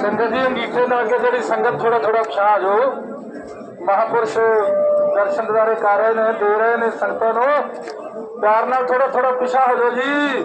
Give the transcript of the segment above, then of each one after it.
ਸੰਗਤ ਜੀ, ਅੰਗੀਠੇ ਲਾ ਕੇ ਜਿਹੜੀ ਸੰਗਤ ਥੋੜਾ ਥੋੜਾ ਪਛਾ ਜੋ, ਮਹਾਪੁਰਸ਼ ਦਰਸ਼ਨ ਦੁਆਰੇ ਕਰ ਰਹੇ ਨੇ, ਦੇ ਰਹੇ ਨੇ ਸੰਗਤਾਂ ਨੂੰ। ਪਿਆਰ ਨਾਲ ਥੋੜਾ ਥੋੜਾ ਪਿਛਾ ਹੋ ਜਾਓ ਜੀ।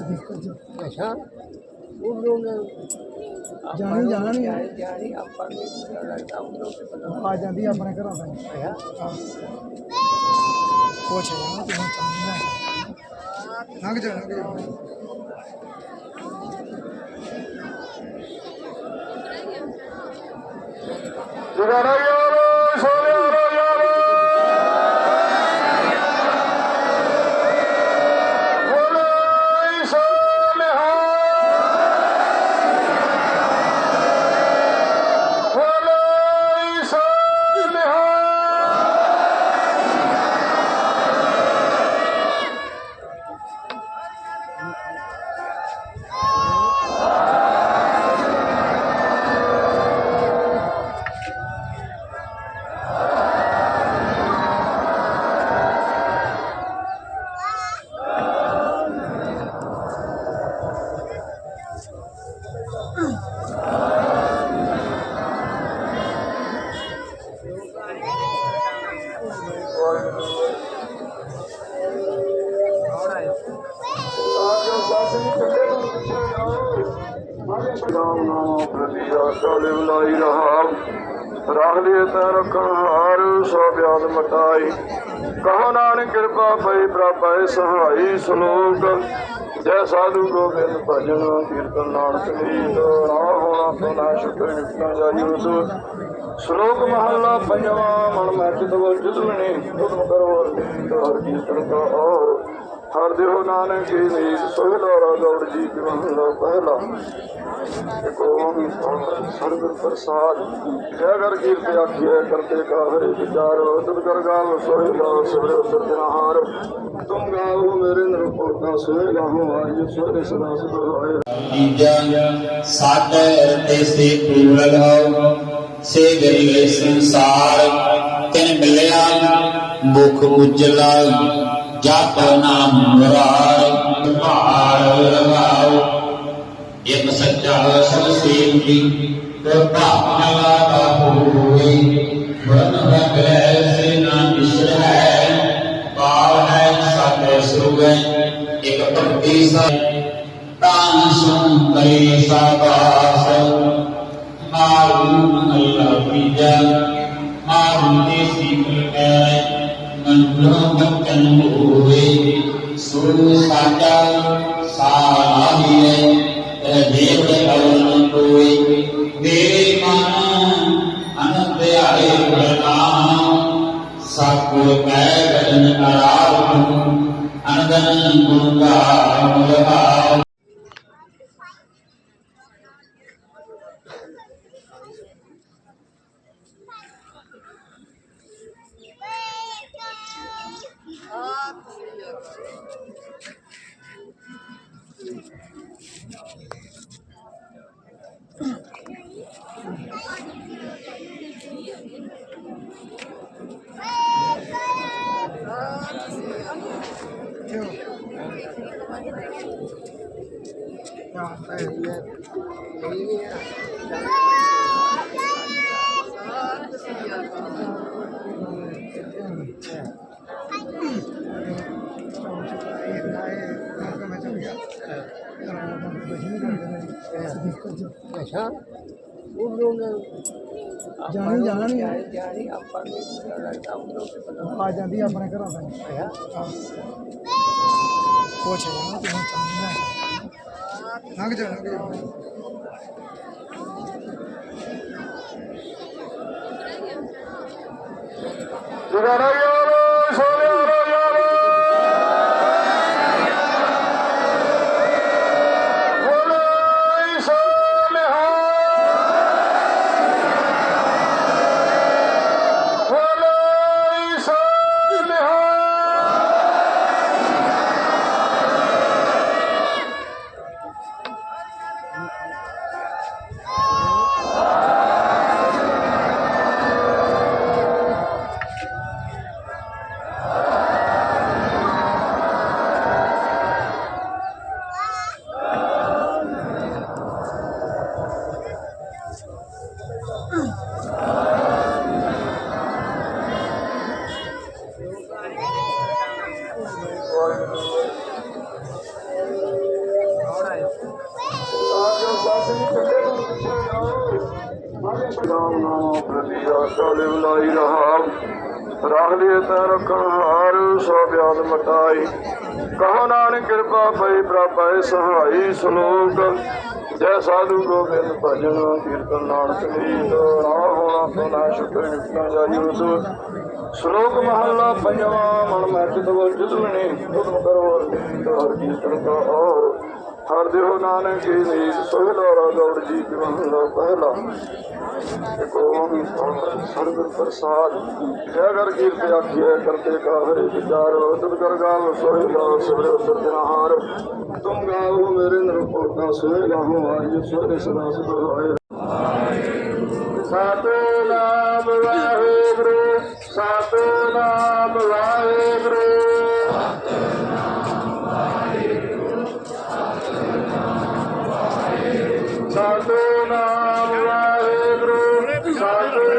ਅੱਛਾ ਉਹ ਲੋਕ ਜਾਣੀ ਜਾਣੀ ਜਾਣੀ ਆਪਾਂ ਨੂੰ ਪਤਾ ਲੱਗਦਾ ਉਹਨਾਂ ਨੂੰ ਪਤਾ ਆ ਜਾਂਦੀ ਆਪਣੇ ਘਰਾਂ ਦਾ ਹੈ ਪੁੱਛ ਜਾਣਾ ਤੂੰ ਚਾਹੁੰਦਾ ਲੰਘ ਜਾ ਲੰਘ ਜਾ ਜਗਾਰਾ ਰਾਮ ਨਾਮ ਪ੍ਰਤੀ ਆਸਾ ਕਹੋ ਨਾਨਕ ਕਿਰਪਾ ਪਈ ਪ੍ਰਭਾਏ ਸਹਾਈ ਸਲੋਕ ਜੈ ਸਾਧੂ ਗੋਬਿੰਦ ਭਜਨ ਕੀਰਤਨ ਨਾਨਕ ਨੀਤ ਰਾਹ ਹੋਣਾ ਸੋਨਾ ਸ਼ੁਕਰ ਸ਼ਲੋਕ ਮਹਲਾ ਪੰਜਵਾਂ ਮਨ ਮਹਿਤ ਤਵ ਜਿਤ ਮਨੇ ਕਰੋ ਹਰ ਕੀਰਤਨ ਕਾ ਔਰ ਹਰ ਦੇਹੁ ਨਾਨਕ ਕੀ ਨੀਤ ਸੋਹਿਲਾ ਗੌੜ ਜੀ ਕੀ ਮਹੱਲਾ ਪਹਿਲਾ। ਕੋਮ ਸਰਗੁਰ ਪ੍ਰਸਾਦ। ਜੈ ਗਰ ਕੀਰਤ ਆਖੀਏ ਕਰਤੇ ਕਾਹਰੇ ਵਿਚਾਰੋ ਤੁਧ ਕਰ ਗਾਵ ਸੋਹਿ ਗਾਵ ਸਬਰ ਸਰਜਨਹਾਰ ਤੁਮ ਗਾਵੋ ਮੇਰੇ ਨਿਰਭਉ ਸੋਹਿ ਗਾਵੋ ਆਜ ਸੋਹਿ ਸਦਾ ਸਦਾ ਹੋਏ ਤੀਜਾ ਸਾਡਰ ਤੇ ਸੇ ਪੂਰ ਲਗਾਓ, ਸੇ ਗਰੀਲੇ ਸੰਸਾਰ। ਤਿਨ ਮਿਲਿਆ, ਮੁਖ ਉਜਲਾ ਜਪ ਨਾਮ ਮੁਰਾਰ ਭਾਰ ਲਗਾਓ ਇਕ ਸੱਚਾ ਸਭ ਸੇਵੀ ਤੋ ਭਾਵਨਾ ਦਾ ਹੋਏ ਬਨ ਰਗੈ ਸੇ ਨਾ ਮਿਸ਼ਰੈ ਪਾਵ ਹੈ ਸਾਡੇ ਸੁਗੈ ਇਕ ਭਗਤੀ ਸਾ ਤਾਨ ਸੁਨ ਕਰੇ ਸਾਬਾਸ, ਮਾਰੂ ਅੱਲਾ ਪੀਜਾ, ਮਾਰੂ ਦੇ ਸੀਕਲ ਕੈ ਬਚਨ ਹੋਵੇ ਸੋ ਸਾਡਾ ਸਾਲਾਹੀਏ ਤੇ ਦੇਵ ਅਵਨ ਕੋਈ ਮੇਰੇ ਮਨ ਅਨੰਦ ਆਏ ਪ੍ਰਣਾਮ ਸਤਿਗੁਰ ਕੈ ਬਚਨ ਆਰਾਧਨ ਅਨੰਦਨ ਗੁਣ ਗਾਵ ਲਗਾਓ ਅੱਛਾ ਉਹ ਲੋਕ ਜਾਣੀ ਜਾਣੀ ਜਾਣੀ ਜਾਣੀ ਆਪਾਂ ਨੂੰ ਪਤਾ ਲੱਗਦਾ ਉਹਨਾਂ ਨੂੰ ਪਤਾ ਆ ਜਾਂਦੀ ਆ ਆਪਣੇ ਘਰਾਂ ਦਾ ਲੱਗਦਾ ਪੁੱਛ ਜਾਣਾ ਤੂੰ ਚਾਹੁੰਦਾ ਲੰਘ ਜਾ ਲੰਘ ਜਾ ਜਗਾਰਾ ਯਾਰ ਰਾਖ ਲਿਏ ਤੈ ਰਖਣ ਹਾਰ ਸੋ ਬਿਆਦ ਮਟਾਈ। ਕਹੋ ਨਾਨਕ ਕਿਰਪਾ ਪਈ ਪ੍ਰਭੈ ਸਹਾਈ ਸ਼ਲੋਕ। ਜੈ ਸਾਧੂ ਗੋਬਿੰਦ ਭਜਨ ਕੀਰਤਨ ਨਾਨਕ ਨੀਤ। ਨਾ ਹੋਣਾ ਸ਼ੁਕਰ ਨਾ ਛੁਟੇ ਨਿਕਟਾਂ ਜਾਈ ਉਦੋ ਸ਼ਲੋਕ ਮਹੱਲਾ ਪੰਜਵਾਂ, ਮਨ ਮੈਂ ਚਿਤ ਵਰ ਤੁਮ ਕਰੋ ਹਰ ਕੀਰਤਨ ਕਾ ਔਰ ਹਰ ਦੇਹੁ ਨਾਨਕ ਕੀ ਨੀਤ ਸੋਹਿਲਾ ਗੌੜ ਜੀ ਕੀ ਮਹੱਲਾ ਪਹਿਲਾ। ਕੋਮ ਸਰਗੁਰ ਪ੍ਰਸਾਦ। ਜੈ ਗਰ ਕੀਰਤ ਆਖੀਏ ਕਰਤੇ ਕਾਹਰੇ ਵਿਚਾਰੋ। ਤੁਧ ਕਰ ਗਾਵ ਸੋਹਿ ਗਾਵ ਸਬਰ ਸਰਜਨਹਾਰ ਤੁਮ ਗਾਵੋ ਮੇਰੇ ਨਿਰਭਉ ਸੋਹਿ ਗਾਵੋ ਆਜ ਸੋਹਿ ਸਦਾ ਸਦਾ ਹੋਏ ਸਤਨਾਮ ਵਾਹਿਗੁਰੂ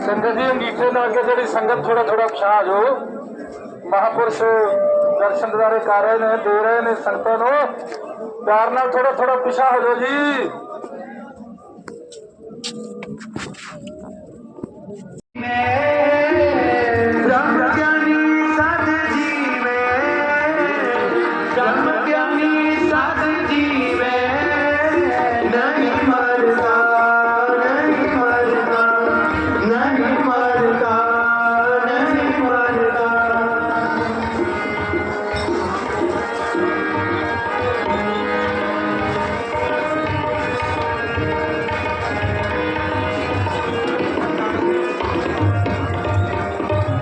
ਸੰਗਤ ਜੀ, ਅੰਗੀਠੇ ਨਾਲ ਕੇ ਜਿਹੜੀ ਸੰਗਤ ਥੋੜਾ ਥੋੜਾ ਪਛਾਣ ਜਾਓ। ਮਹਾਪੁਰਸ਼ ਦਰਸ਼ਨ ਦੁਆਰੇ ਕਰ ਰਹੇ ਨੇ, ਦੇ ਰਹੇ ਨੇ ਸੰਗਤਾਂ ਨੂੰ। ਪਿਆਰ ਨਾਲ ਥੋੜਾ ਥੋੜਾ ਪਿਛਾ ਹੋ ਜਾਓ ਜੀ।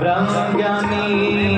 রঙ্গমী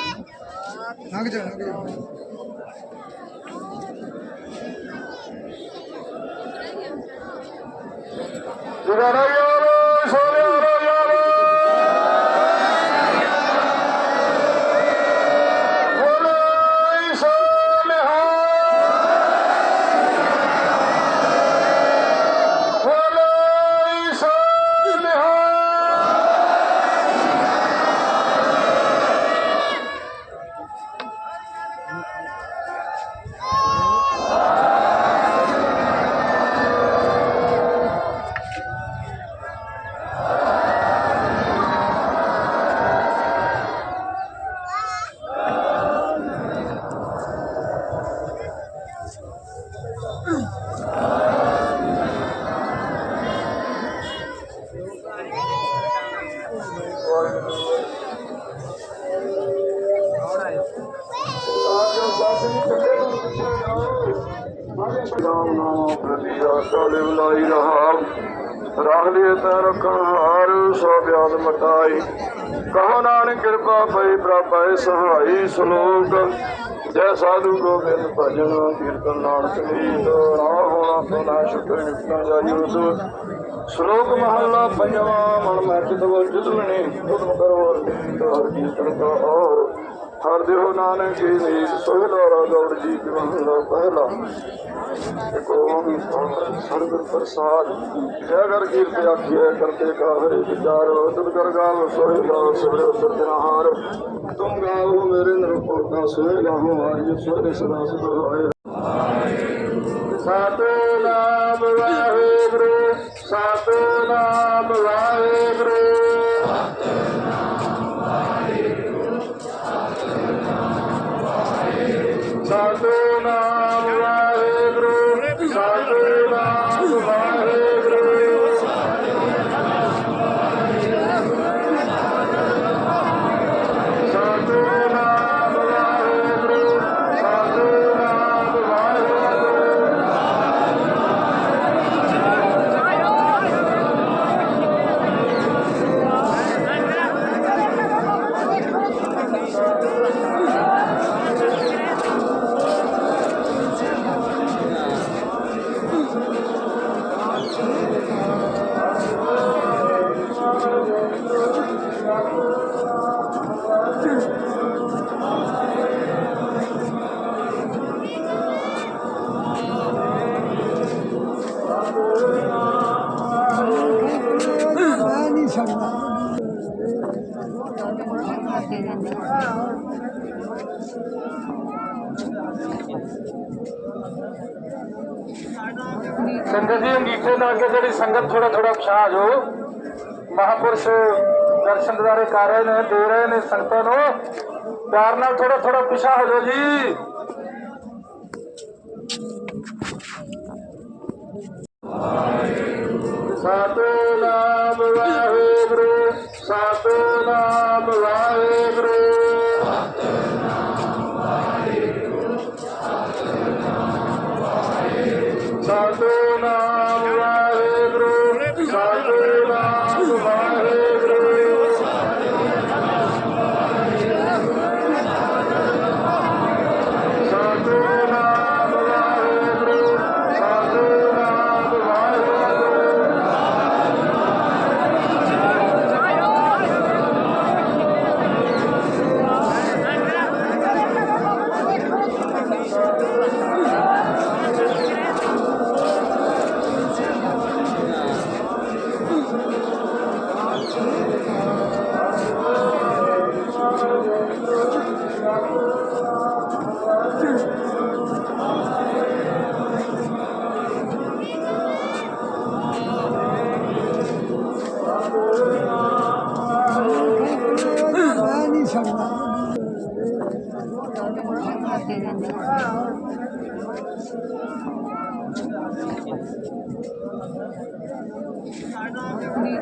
লড়াইয়ে ਪ੍ਰਭੈ ਸਹਾਈ ਸ਼ਲੋਕ। ਜੈ ਸਾਧੂ ਗੋਬਿੰਦ ਭਜਨ, ਕੀਰਤਨ ਨਾਨਕ ਨੀਤ ਰਾਹ ਹੋਣਾ ਤੋਂ ਨਾ ਛੁਟੇ ਜਾਈ ਉਸ। ਸ਼ਲੋਕ ਮਹਲਾ ਪੰਜਵਾਂ, ਮਨ ਮੈਂ ਚਿਤ ਵਰ ਤੁਮ ਕਰੋ ਹਰ ਕੀਰਤਨ ਕਾ ਔਰ। ਹਰ ਦੇਹੁ ਨਾਨਕ ਕੀ ਨੀਤ ਸੋਹਿਲਾਰਾ ਗੌੜ ਜੀ ਕੀ ਮਹਲਾ ਪਹਿਲਾ। ਕੋਮ ਸਰਗੁਰ ਪ੍ਰਸਾਦ। ਜੈ ਕਰ ਕੀਰਤ ਆਖੀਏ ਕਰਤੇ ਕਾਹਰੇ ਵਿਚਾਰ। ਤੁਧ ਕਰ ਗਾਵ ਸੋਹਿ ਗਾਵ ਸਬਰ ਸਤਨਾਹਾਰ ਤੁਮ ਗਾਵੋ ਮੇਰੇ ਨਿਰਭਉ ਦਾ ਸੋਹਿ ਗਾਵੋ ਆਜ ਸੋਹਿ ਸਦਾ ਸਦਾ ਹੋਏ। ਸਤਨਾਮ ਵਾਹਿਗੁਰੂ ਸਤਨਾਮ ਵਾਹਿਗੁਰੂ। ਸੰਗਤ ਜੀ ਅੰਗੀਠੇ ਜਿਹੜੀ ਸੰਗਤ ਥੋੜਾ ਥੋੜਾ ਪਛਾਣ ਜਾਓ ਮਹਾਪੁਰਸ਼ ਦਰਸ਼ਨ ਦਿਦਾਰੇ ਕਰ ਰਹੇ ਨੇ, ਦੇ ਰਹੇ ਨੇ ਸੰਗਤਾਂ ਨੂੰ। ਪਿਆਰ ਨਾਲ ਥੋੜਾ ਥੋੜਾ ਪਿਛਾ ਹੋ ਜਾਓ ਜੀ। ਸਤਨਾਮ ਵਾਹਿਗੁਰੂ ਸਤਨਾਮ ਵਾਹਿਗੁਰੂ।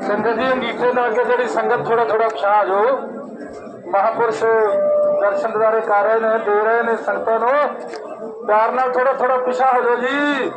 ਸੰਗਤ ਜੀ, ਅੰਗੀਠੇ ਲਾ ਕੇ ਜਿਹੜੀ ਸੰਗਤ ਥੋੜਾ ਥੋੜਾ ਪਛਾਣ ਜਾਓ ਮਹਾਪੁਰਸ਼ ਦਰਸ਼ਨ ਦਿਦਾਰੇ ਕਰ ਰਹੇ ਨੇ, ਦੇ ਰਹੇ ਨੇ ਸੰਗਤਾਂ ਨੂੰ। ਪਿਆਰ ਨਾਲ ਥੋੜਾ ਥੋੜਾ ਪਿਛਾ ਹੋ ਜਾਓ ਜੀ।